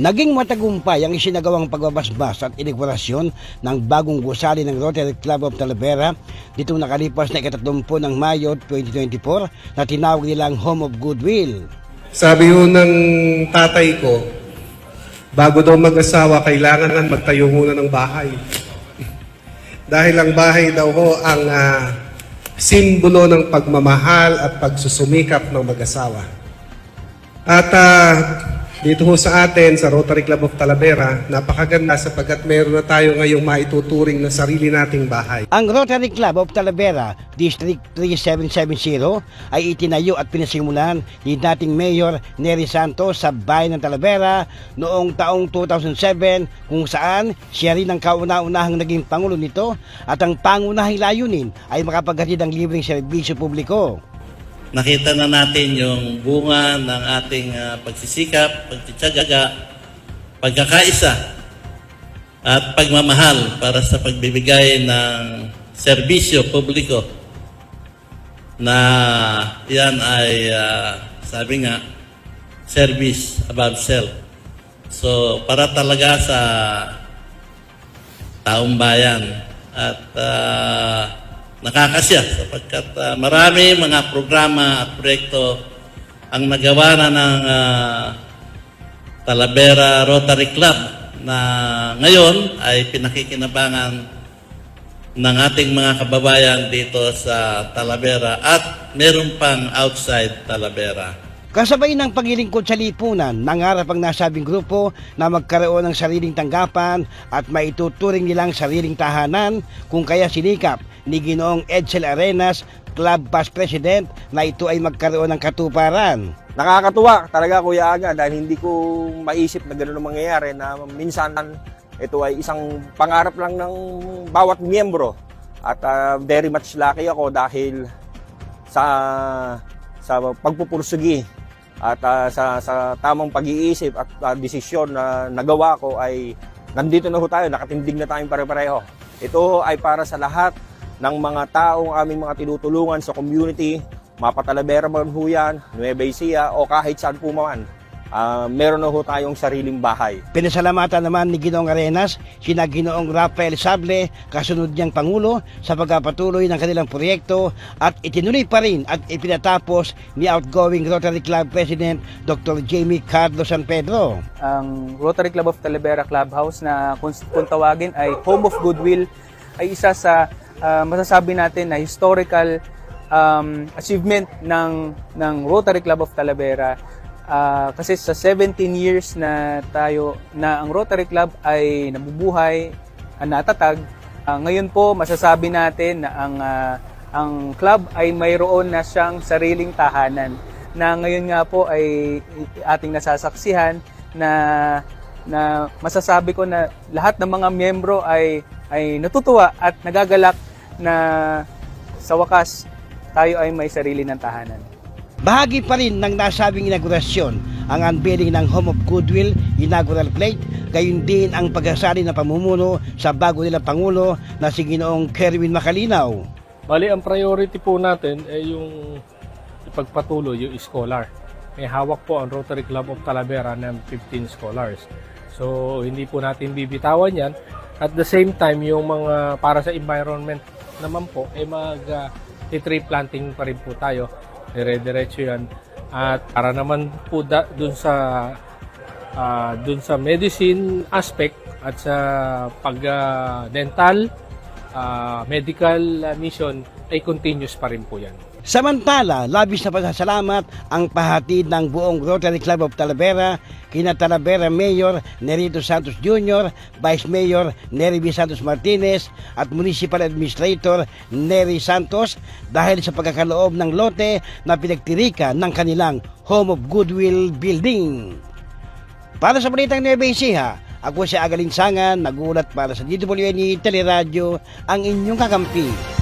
Naging matagumpay ang isinagawang pagbabasbas at inaugurasyon ng bagong gusali ng Rotary Club of Talavera ditong nakalipas na ikatatlumpo ng Mayo 2024 na tinawag nilang Home of Goodwill. Sabi ho ng tatay ko, bago daw mag-asawa, kailangan magtayo muna ng bahay. Dahil ang bahay daw ho ang ah, simbolo ng pagmamahal at pagsusumikap ng mag-asawa. At ah, dito ho sa atin, sa Rotary Club of Talavera, napakaganda sapagkat meron na tayo ngayong maituturing na sarili nating bahay. Ang Rotary Club of Talavera, District 3770 ay itinayo at pinasimulan ni dating Mayor Nery Santos sa bayan ng Talavera noong taong 2007 kung saan siya rin ang kauna-unahang naging pangulo nito at ang pangunahing layunin ay makapaghatid ng libreng serbisyo publiko. Nakita na natin yung bunga ng ating ah, pagsisikap, pagtitsaga, pagkakaisa, at pagmamahal para sa pagbibigay ng serbisyo publiko na yan ay, ah, sabi nga, service above self. So, para talaga sa taong bayan at ah, nakakasya sapagkat ah, marami mga programa at proyekto ang nagawa na ng ah, Talavera Rotary Club na ngayon ay pinakikinabangan ng ating mga kababayan dito sa Talavera at meron pang outside Talavera. Kasabay ng paglilingkod sa lipunan, nangarap ang nasabing grupo na magkaroon ng sariling tanggapan at maituturing nilang sariling tahanan kung kaya sinikap ni Ginoong Edsel Arenas, Club Past President, na ito ay magkaroon ng katuparan. Nakakatuwa talaga Kuya Aga dahil hindi ko maisip na gano'n ang mangyayari na minsan ito ay isang pangarap lang ng bawat miyembro. At ah, very much lucky ako dahil sa sa pagpupursigi at ah, sa sa tamang pag-iisip at ah, desisyon na nagawa ko ay nandito na ho tayo, nakatindig na tayong pare-pareho. Ito ay para sa lahat ng mga taong aming mga tinutulungan sa community, Mapatalavera man ho yan, Nueva Ecija o kahit saan po man. Ah, meron na ho tayong sariling bahay. Pinasalamatan naman ni Ginoong Arenas sina Ginoong Rafael Sable, kasunod niyang Pangulo sa pagpapatuloy ng kanilang proyekto at itinuloy pa rin at ipinatapos ni outgoing Rotary Club President Dr. Jamie Carlos San Pedro. ang Rotary Club of Talavera Clubhouse na kung, kung tawagin ay Home of Goodwill ay isa sa ah, masasabi natin na historical um, achievement ng ng Rotary Club of Talavera Ah, kasi sa 17 years na tayo na ang Rotary Club ay nabubuhay, ah, natatag, ah, ngayon po masasabi natin na ang ah, ang club ay mayroon na siyang sariling tahanan na ngayon nga po ay ating nasasaksihan na na masasabi ko na lahat ng mga miyembro ay ay natutuwa at nagagalak na sa wakas tayo ay may sarili ng tahanan. Bahagi pa rin ng nasabing inaugurasyon ang unveiling ng Home of Goodwill inaugural plate, gayon din ang pagkasali ng pamumuno sa bago nilang Pangulo na si Ginoong Kerwin Makalinaw. Bali, ang priority po natin ay yung ipagpatuloy yung scholar. May hawak po ang Rotary Club of Talavera ng 15 scholars. So, hindi po natin bibitawan yan. At the same time, yung mga para sa environment naman po, ay mag uh, tree planting pa rin po tayo. Dire-diretso yan. At para naman po da, dun sa ah, dun sa medicine aspect at sa pag ah, dental ah, medical mission ay continuous pa rin po yan. Samantala, labis na pasasalamat ang pahatid ng buong Rotary Club of Talavera kina Talavera Mayor Nerito Santos Jr., Vice Mayor Neri B. Santos Martinez at Municipal Administrator Neri Santos dahil sa pagkakaloob ng lote na pinagtirikan ng kanilang Home of Goodwill Building. Para sa Balitang Nueva Ecija, ako si Agaling Sangan, nagulat para sa DWN Teleradyo, ang inyong kakampi.